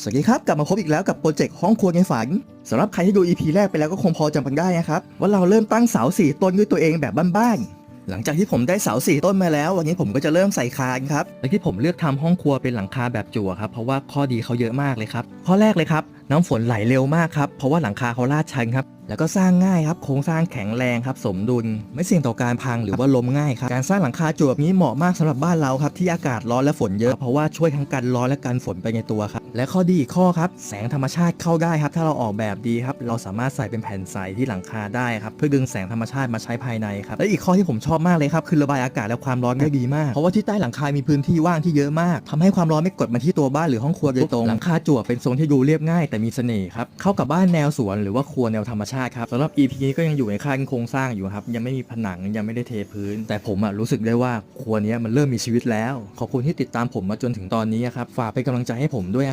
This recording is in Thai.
สวัสดีครับ กลับมาพบอีกแล้วกับโปรเจกต์ห้องครัวในฝันสำหรับใครที่ดู EP แรกไปแล้วก็คงพอจำกันได้นะครับ ว่าเราเริ่มตั้งเสาสี่ต้นด้วยตัวเองแบบบ้านๆหลังจากที่ผมได้เสาสี่ต้นมาแล้ว วันนี้ผมก็จะเริ่มใส่คานครับและที่ผมเลือกทำห้องครัวเป็นหลังคาแบบจั่วครับเพราะว่าข้อดีเขาเยอะมากเลยครับข้อแรกเลยครับน้ำฝนไหลเร็วมากครับ เพราะว่าหลังคาเขาลาดชันครับ แล้วก็สร้างง่ายครับ โครงสร้างแข็งแรงครับ สมดุล ไม่เสี่ยงต่อการพังหรือว่าล้มง่ายครับ การสร้างหลังคาจั่วแบบนี้เหมาะมากสำหรับบ้านเราครับ ที่อากาศร้อนและฝนเยอะ เพราะว่าช่วยทั้งกันร้อนและกันฝนไปในตัวครับ และข้อดีอีกข้อครับ แสงธรรมชาติเข้าได้ครับ ถ้าเราออกแบบดีครับ เราสามารถใส่เป็นแผ่นใสที่หลังคาได้ครับ เพื่อดึงแสงธรรมชาติมาใช้ภายในครับ และอีกข้อที่ผมชอบมากเลยครับ คือระบายอากาศและความร้อนได้ดีมาก เพราะว่าที่ใต้หลังคามีพื้นที่ว่างที่เยอะมากทำให้ความร้อนไม่กดมาที่ตัวบ้านหรือห้องครัวโดยตรงหลังคาจั่วเป็นทรงที่ดูเรียบง่ายแต่มีเสน่ห์ครับ เข้ากับบ้านแนวสวนหรือว่าครัวแนวธรรมชาติครับสำหรับ EP นี้ก็ยังอยู่ในขั้นโครงสร้างอยู่ครับยังไม่มีผนังยังไม่ได้เทพื้น แต่ผมอะรู้สึกได้ว่าครัวนี้มันเริ่มมีชีวิตแล้ว ขอบคุณที่ติดตามผมมาจนถึงตอนนี้ครับฝากเป็นกำลังใจให้ผมด้วยครับ